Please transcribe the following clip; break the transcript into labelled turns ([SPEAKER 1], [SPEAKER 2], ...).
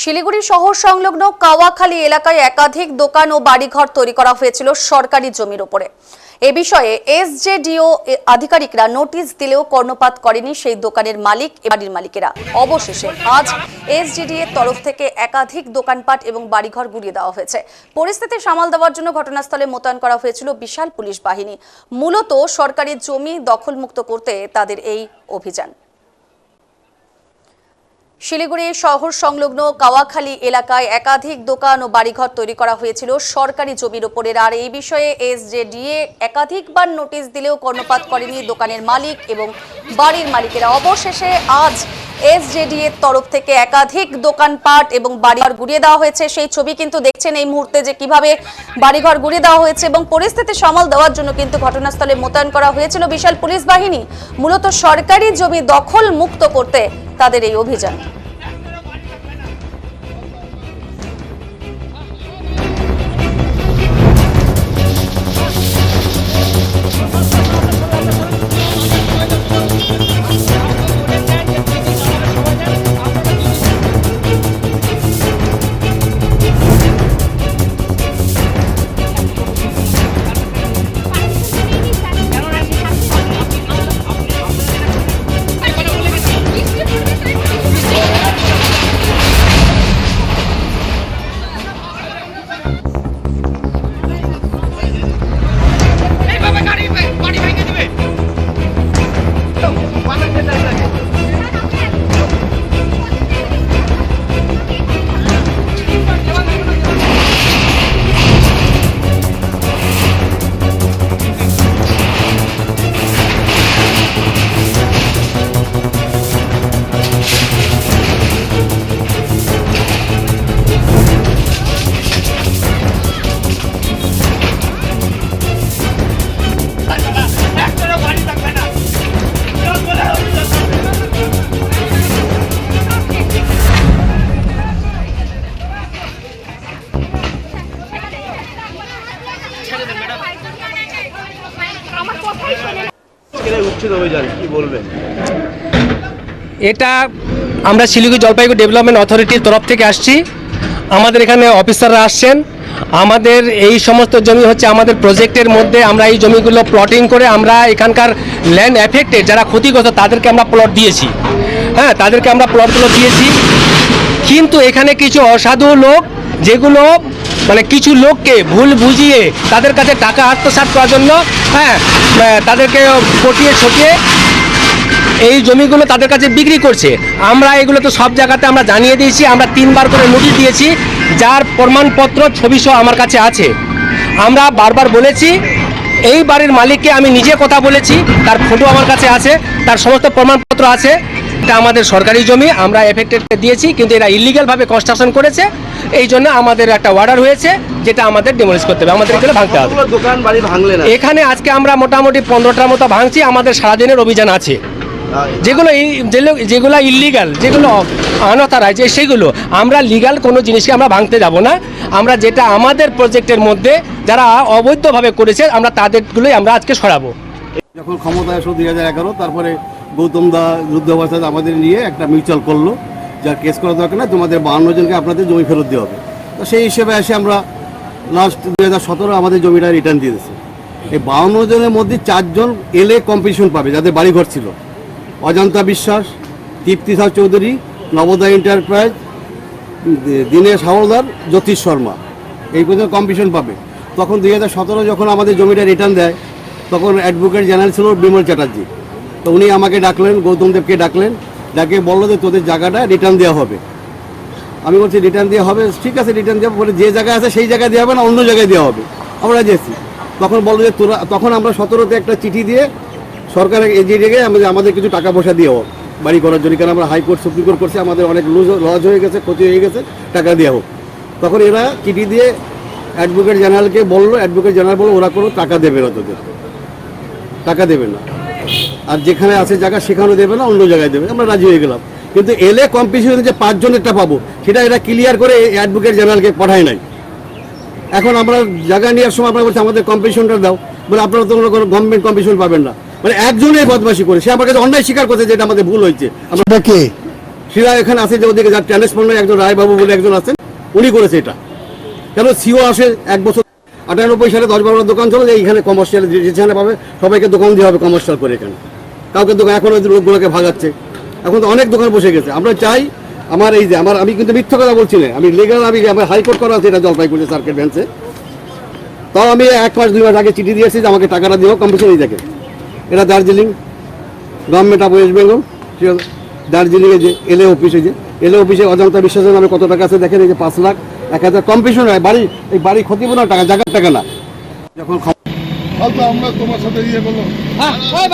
[SPEAKER 1] শিলিগুড়ি শহর সংলগ্ন কাওয়াখালী এলাকায় একাধিক দোকান ও বাড়িঘর তৈরি করা হয়েছিল সরকারি জমির উপরে। এ বিষয়ে এসজেডিও আধিকারিকরা নোটিশ দিলেও কর্ণপাত করেনি সেই দোকানের মালিক বাড়ির মালিকেরা। অবশেষে আজ এসজেডি এর তরফ থেকে একাধিক দোকানপাট এবং বাড়িঘর গুড়িয়ে দেওয়া হয়েছে। পরিস্থিতি সামাল দেওয়ার জন্য ঘটনাস্থলে মোতায়েন করা হয়েছিল বিশাল পুলিশ বাহিনী। মূলত সরকারি জমি দখলমুক্ত করতে তাদের এই অভিযান। শিলিগুড়ি শহর সংলগ্ন কাওয়াখালী এলাকায় একাধিক দোকান ও বাড়িঘর তৈরি করা হয়েছিল। সরকারি জমির ওপরের আর এই বিষয়ে এসজেডিএ একাধিকবার নোটিশ দিলেও কর্ণপাত করেনি দোকানের মালিক এবং বাড়ির মালিকেরা। অবশেষে আজ এসজেডি এর তরফ থেকে একাধিক দোকানপাট এবং বাড়িঘর গুড়িয়ে দেওয়া হয়েছে। সেই ছবি কিন্তু দেখছেন এই মুহূর্তে যে কীভাবে বাড়িঘর ঘুরিয়ে দেওয়া হয়েছে এবং পরিস্থিতি সামাল দেওয়ার জন্য কিন্তু ঘটনাস্থলে মোতায়েন করা হয়েছিল বিশাল পুলিশ বাহিনী। মূলত সরকারি জমি দখল মুক্ত করতে তাদের এই অভিযান।
[SPEAKER 2] এটা আমরা শিলিগুড়ি জলপাইগুড়ি ডেভেলপমেন্ট অথরিটির তরফ থেকে আসছি। আমাদের এখানে অফিসাররা আসছেন। আমাদের এই সমস্ত জমি হচ্ছে আমাদের প্রজেক্টের মধ্যে আমরা এই জমিগুলো প্লটিং করে আমরা এখানকার ল্যান্ড এফেক্টেড যারা ক্ষতিগ্রস্ত, তাদেরকে আমরা প্লট দিয়েছি। হ্যাঁ তাদেরকে আমরা প্লটগুলো দিয়েছি। কিন্তু এখানে কিছু অসাধু লোক, যেগুলো মানে কিছু লোককে ভুল বুঝিয়ে তাদের কাছে টাকা আত্মসাৎ করার জন্য হ্যাঁ তাদেরকে পটিয়ে ছটিয়ে এই জমিগুলো তাদের কাছে বিক্রি করছে। আমরা এগুলো তো সব জায়গাতে আমরা জানিয়ে দিয়েছি, আমরা তিনবার করে নোটিশ দিয়েছি, যার প্রমাণপত্র, ছবি সহ আমার কাছে আছে। আমরা বারবার বলেছি, এই বাড়ির মালিককে আমি নিজে কথা বলেছি, তার ফটো আমার কাছে আছে, তার সমস্ত প্রমাণপত্র আছে। এটা আমাদের সরকারি জমি আমরা এফেক্টেড দিয়েছি কিন্তু এরা ইলিগালভাবে কনস্ট্রাকশন করেছে। এই জন্য আমাদের একটা অর্ডার হয়েছে যেটা আমাদের ডেমোলিশ করতে হবে আমাদের এগুলো ভাঙতে হবে।
[SPEAKER 3] দোকান বাড়ি ভাঙলে না?
[SPEAKER 2] এখানে আজকে আমরা মোটামুটি পনেরোটার মতো ভাঙছি আমাদের সারাদিনের অভিযান আছে। যেগুলো যেগুলো- যেগুলো ইলিগাল যেগুলো অনথরাইজ সেগুলো আমরা লিগাল কোনো জিনিসকে আমরা ভাঙতে যাব না। আমরা যেটা আমাদের প্রজেক্টের মধ্যে যারা অবৈধভাবে করেছে আমরা তাদেরগুলোই আমরা আজকে সরাবো।
[SPEAKER 4] যখন ক্ষমতায় আসলো দুই হাজার এগারো তারপরে গৌতম দা যুদ্ধ অবস্থায় আমাদের নিয়ে একটা মিউচুয়াল করল, যার কেস করা দরকার না তোমাদের বাহান্ন জনকে আপনাদের জমি ফেরত দেওয়া হবে। তো সেই হিসেবে এসে আমরা লাস্ট দুই হাজার সতেরো আমাদের জমিটা রিটার্ন দিয়ে দিয়েছি। এই বাহান্ন জনের মধ্যে চারজন এলে কম্পিটিশন পাবে, যাদের বাড়িঘর ছিল। অজন্তা বিশ্বাস, তৃপ্তি সাহ চৌধুরী, নবোদয় এন্টারপ্রাইজ দীনেশ হাওলদার, জ্যোতিষ শর্মা। এই পর্যন্ত কম্পিটিশন পাবে। তখন দুই হাজার সতেরো যখন আমাদের জমিটা রিটার্ন দেয়, তখন অ্যাডভোকেট জেনারেল ছিল বিমল চ্যাটার্জি। তো উনি আমাকে ডাকলেন, গৌতম দেবকে ডাকলেন ডাকে বলল যে তোদের জায়গাটা রিটার্ন দেওয়া হবে। আমি বলছি রিটার্ন দেওয়া হবে? ঠিক আছে রিটার্ন দেওয়া বলে, যে জায়গায় আছে সেই জায়গায় দেওয়া হবে না, অন্য জায়গায় দেওয়া হবে? আমরা যেছি তখন বলল যে, তোরা তখন আমরা সতেরোতে একটা চিঠি দিয়ে সরকারের রেখে আমাদের আমাদের কিছু টাকা পয়সা দিয়েও বাড়ি করার জন্য। কারণ আমরা হাইকোর্ট, সুপ্রিম কোর্ট করছি, আমাদের অনেক লুজ, লজ হয়ে গেছে, ক্ষতি হয়ে গেছে, টাকা দেওয়া হোক। তখন এরা চিঠি দিয়ে অ্যাডভোকেট জেনারেলকে বলল অ্যাডভোকেট জেনারেল বলল, ওরা কোনো টাকা দেবে না তোদের। টাকা দেবে না। আর যেখানে আছে জায়গা সেখানেও দেবে না অন্য জায়গায় দেবে আমরা রাজি হয়ে গেলাম। কিন্তু এলে কম্পিটিশনে যে পাঁচজনেরটা পাবো সেটা এরা ক্লিয়ার করে অ্যাডভোকেট জেনারেলকে পাঠায় নাই। এখন আমরা জায়গা নেওয়ার সময় আমরা বলছি আমাদের কম্পিটিশনটা দাও। বলে আপনারা তোমরা কোনো গভর্নমেন্ট কম্পিটিশন পাবেন না। মানে একজনের বদমাসি করে সে আমার কাছে অন্যায় স্বীকার করছে যে এটা আমাদের ভুল হয়েছে। আমরা
[SPEAKER 5] কে?
[SPEAKER 4] সেরা এখানে আছে যে ওদিকে যার ট্রান্সফর্মার একজন রায়বাবু বলে একজন আছেন উনি করেছে এটা। কেন সিও আসে এক বছর আটানব্বই সালে দশ বারোটা দোকান ছিল যে এইখানে কমার্শিয়াল যেখানে পাবে, সবাইকে দোকান দেওয়া হবে কমার্শিয়াল করে এখানে। কাউকে দোকান এখন ওই লোকগুলোকে ভাগাচ্ছে। এখন তো অনেক দোকান বসে গেছে। আমরা চাই আমার এই যে, আমার আমি কিন্তু মিথ্যা কথা বলছি না। আমি লিগাল আমি আমার হাইকোর্ট করা আছে, এটা জলপাইগুড়ি সার্কেল বেঞ্চে তাও আমি এক মাস, দুই মাস আগে চিঠি দিয়েছি যে আমাকে টাকাটা দিও কম্পিটিশন এই দেখে। এটা Darjeeling. Government of West Bengal দার্জিলিংয়ে যে এলএ অফিসে যে। এলএ অফিসে অজন্তা বিশ্বাসের নামে কত টাকা আছে দেখেন এই যে পাঁচ লাখ এক হাজার কম্পিটিশন হয় বাড়ি এই বাড়ি ক্ষতিপূর্ণ টাকা জায়গার টাকা না। যখন
[SPEAKER 5] আমরা তোমার সাথে ইয়ে করল